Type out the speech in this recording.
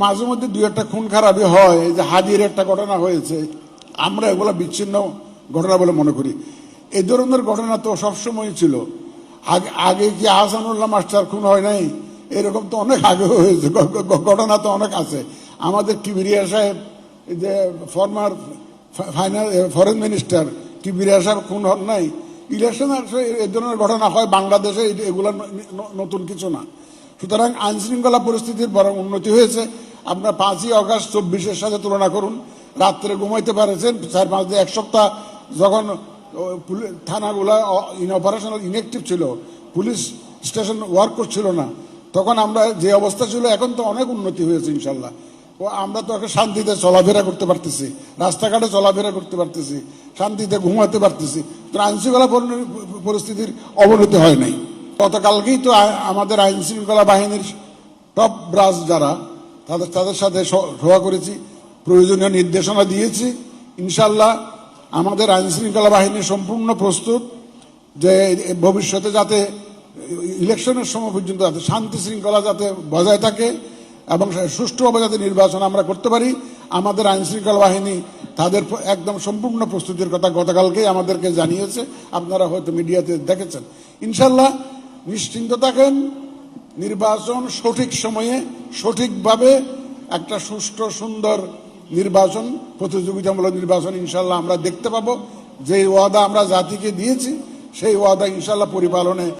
মাঝে মধ্যে দু একটা খুন খারাপই হয় যে হাজির একটা ঘটনা হয়েছে, আমরা এগুলো বিচ্ছিন্ন ঘটনা বলে মনে করি। এই ধরনের ঘটনা তো সবসময় ছিল। আগে আগে কি আহসানুল্লাহ মাস্টার খুন হয় নাই? এরকম তো অনেক আগে হয়েছে ঘটনা তো অনেক আছে। আমাদের কিবিরিয়া সাহেব যে former final foreign minister Kibria সাহেব খুন হন নাই। ইলেকশন এই ধরনের ঘটনা হয় বাংলাদেশে এ- এগুলো নতুন কিছু না। সুতরাং আইনশৃঙ্খলা পরিস্থিতির বরং উন্নতি হয়েছে। আপনার পাঁচই অগাস্ট চব্বিশের সাথে তুলনা করুন। রাত্রে ঘুমাইতে পারেছেন, চার পাঁচ দিন, এক সপ্তাহ যখন থানাগুলা অপারেশনাল ইনএক্টিভ ছিল, পুলিশ স্টেশন ওয়ার্ক করছিল না, তখন আমরা যে অবস্থা ছিল, এখন তো অনেক উন্নতি হয়েছে ইনশাল্লাহ। ও, আমরা তো এখন শান্তিতে চলাফেরা করতে পারতেছি, রাস্তাঘাটে চলাফেরা করতে পারতেছি, শান্তিতে ঘুমাতে পারতেছি তো আইন শৃঙ্খলা পরি- পরিস্থিতির অবনতি হয় নাই। গতকালকেই তো আমাদের আইন শৃঙ্খলা বাহিনীর টপ ব্রাস যারা তাদের তাদের সাথে সভা করেছি, প্রয়োজনীয় নির্দেশনা দিয়েছি। ইনশাল্লাহ আমাদের আইনশৃঙ্খলা বাহিনী সম্পূর্ণ প্রস্তুত যে ভবিষ্যতে যাতে ইলেকশনের সময় পর্যন্ত যাতে শান্তি শৃঙ্খলা যাতে বজায় থাকে এবং সুষ্ঠুভাবে যাতে নির্বাচন আমরা করতে পারি, আমাদের আইনশৃঙ্খলা বাহিনী তাদের একদম সম্পূর্ণ প্রস্তুতির কথা গতকালকেই আমাদেরকে জানিয়েছে। আপনারা হয়তো মিডিয়াতে দেখেছেন। ইনশাল্লাহ নিশ্চিন্ত থাকেন। নির্বাচন সঠিক সময়ে সঠিকভাবে একটা সুষ্ঠু, সুন্দর নির্বাচন, প্রতিযোগিতামূলক নির্বাচন ইনশাল্লাহ আমরা দেখতে পাবো। যে ওয়াদা আমরা জাতিকে দিয়েছি, সেই ওয়াদা ইনশাল্লাহ পরিপালনে